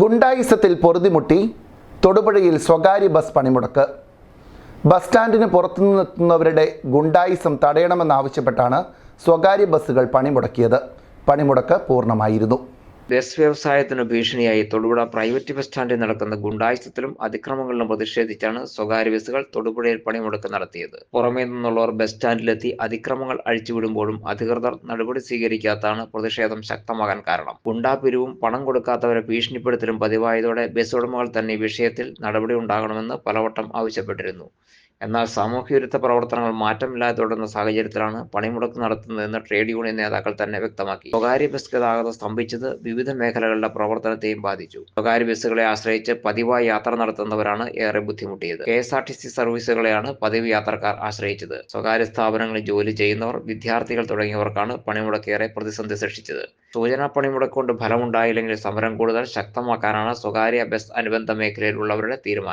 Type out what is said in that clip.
ഗുണ്ടായിസത്തിൽ പൊറുതിമുട്ടി തൊടുപുഴയിൽ സ്വകാര്യ ബസ് പണിമുടക്ക്. ബസ് സ്റ്റാൻഡിന് പുറത്തുനിന്നെത്തുന്നവരുടെ ഗുണ്ടായിസം തടയണമെന്നാവശ്യപ്പെട്ടാണ് സ്വകാര്യ ബസ്സുകൾ പണിമുടക്കിയത്. പണിമുടക്ക് പൂർണമായിരുന്നു. ബസ് വ്യവസായത്തിന് ഭീഷണിയായി. തൊടുപുഴ പ്രൈവറ്റ് ബസ് സ്റ്റാൻഡിൽ നടക്കുന്ന ഗുണ്ടായുസത്തിലും അതിക്രമങ്ങളിലും പ്രതിഷേധിച്ചാണ് സ്വകാര്യ ബസ്സുകൾ തൊടുപുഴയിൽ പണിമുടക്ക് നടത്തിയത്. പുറമേ നിന്നുള്ളവർ ബസ് സ്റ്റാൻഡിലെത്തി അതിക്രമങ്ങൾ അഴിച്ചുവിടുമ്പോഴും അധികൃതർ നടപടി സ്വീകരിക്കാത്തതാണ് പ്രതിഷേധം ശക്തമാകാൻ കാരണം. ഗുണ്ടാപിരിവും പണം കൊടുക്കാത്തവരെ ഭീഷണിപ്പെടുത്തലും പതിവായതോടെ ബസ് ഉടമകൾ തന്നെ വിഷയത്തിൽ നടപടി ഉണ്ടാകണമെന്ന് പലവട്ടം ആവശ്യപ്പെട്ടിരുന്നു. എന്നാൽ സാമൂഹ്യവിരുദ്ധ പ്രവർത്തനങ്ങൾ മാറ്റമില്ലാതെ തുടരുന്ന സാഹചര്യത്തിലാണ് പണിമുടക്ക് നടത്തുന്നതെന്ന് ട്രേഡ് യൂണിയൻ നേതാക്കൾ തന്നെ വ്യക്തമാക്കി. സ്വകാര്യ ബസ് ഗതാഗതം സ്തംഭിച്ചത് വിവിധ മേഖലകളുടെ പ്രവർത്തനത്തെയും ബാധിച്ചു. സ്വകാര്യ ബസ്സുകളെ ആശ്രയിച്ച് പതിവായി യാത്ര നടത്തുന്നവരാണ് ഏറെ ബുദ്ധിമുട്ടിയത്. K S R T C സർവീസുകളെയാണ് പതിവ് യാത്രക്കാർ ആശ്രയിച്ചത്. സ്വകാര്യ സ്ഥാപനങ്ങളിൽ ജോലി ചെയ്യുന്നവർ വിദ്യാർത്ഥികൾ തുടങ്ങിയവർക്കാണ് പണിമുടക്കേറെ പ്രതിസന്ധി സൃഷ്ടിച്ചത്. സൂചനാ പണിമുടക്ക് കൊണ്ട് ഫലമുണ്ടായില്ലെങ്കിൽ സമരം കൂടുതൽ ശക്തമാക്കാനാണ് സ്വകാര്യ ബസ് അനുബന്ധ മേഖലയിലുള്ളവരുടെ തീരുമാനം.